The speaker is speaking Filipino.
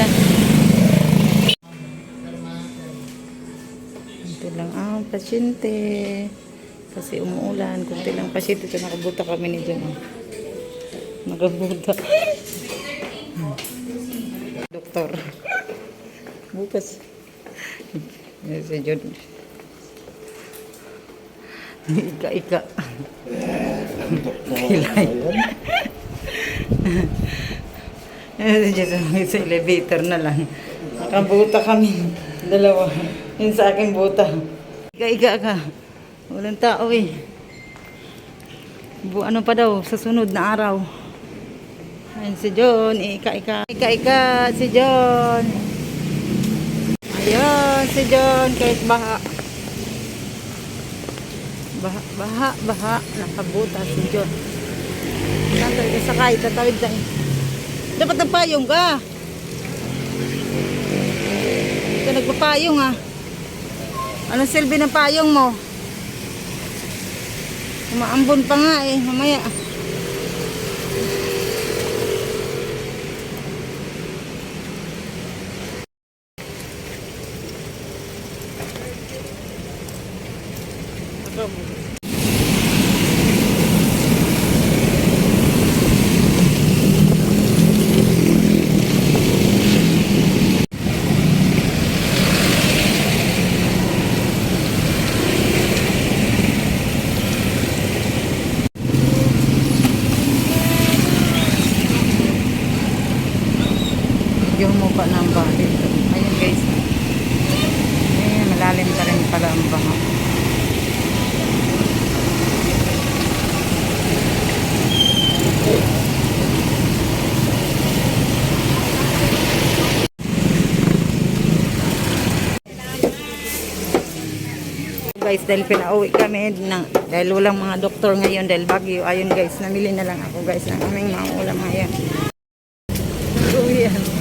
siya. Ito lang ang pasyente. Kasi umuulan. Kunti lang pasyente. So nakabuta kami ni John. Nakabuta. Doktor. Bukas. si John. Ika-ika. Kilay. John. Sa elevator na lang. Nakabuta kami. Dalawa. Yun sa akin buta. Ika-ika ka. Walang tao eh. Bu ano pa daw, sa sunod na araw. Ayun si John, ika-ika. Ika-ika, si John. Ayun, si John, kahit baha. Baha, baha, baha. Nakabuta si John. Saan tayo sakay? Tatawid tayo. Dapat nagpayong ka. Ito nagpapayong ah. Anong silbi ng payong mo? Umaambon pa nga eh, mamaya. Yung mo pa ng bahay. Ayun guys. Ayun, malalim pa rin pala ang baha. guys dahil pinauwi kami ng, dahil walang mga doktor ngayon dahil bagyo ayun guys namili na lang ako guys ng aming mga ulam ngayon so yan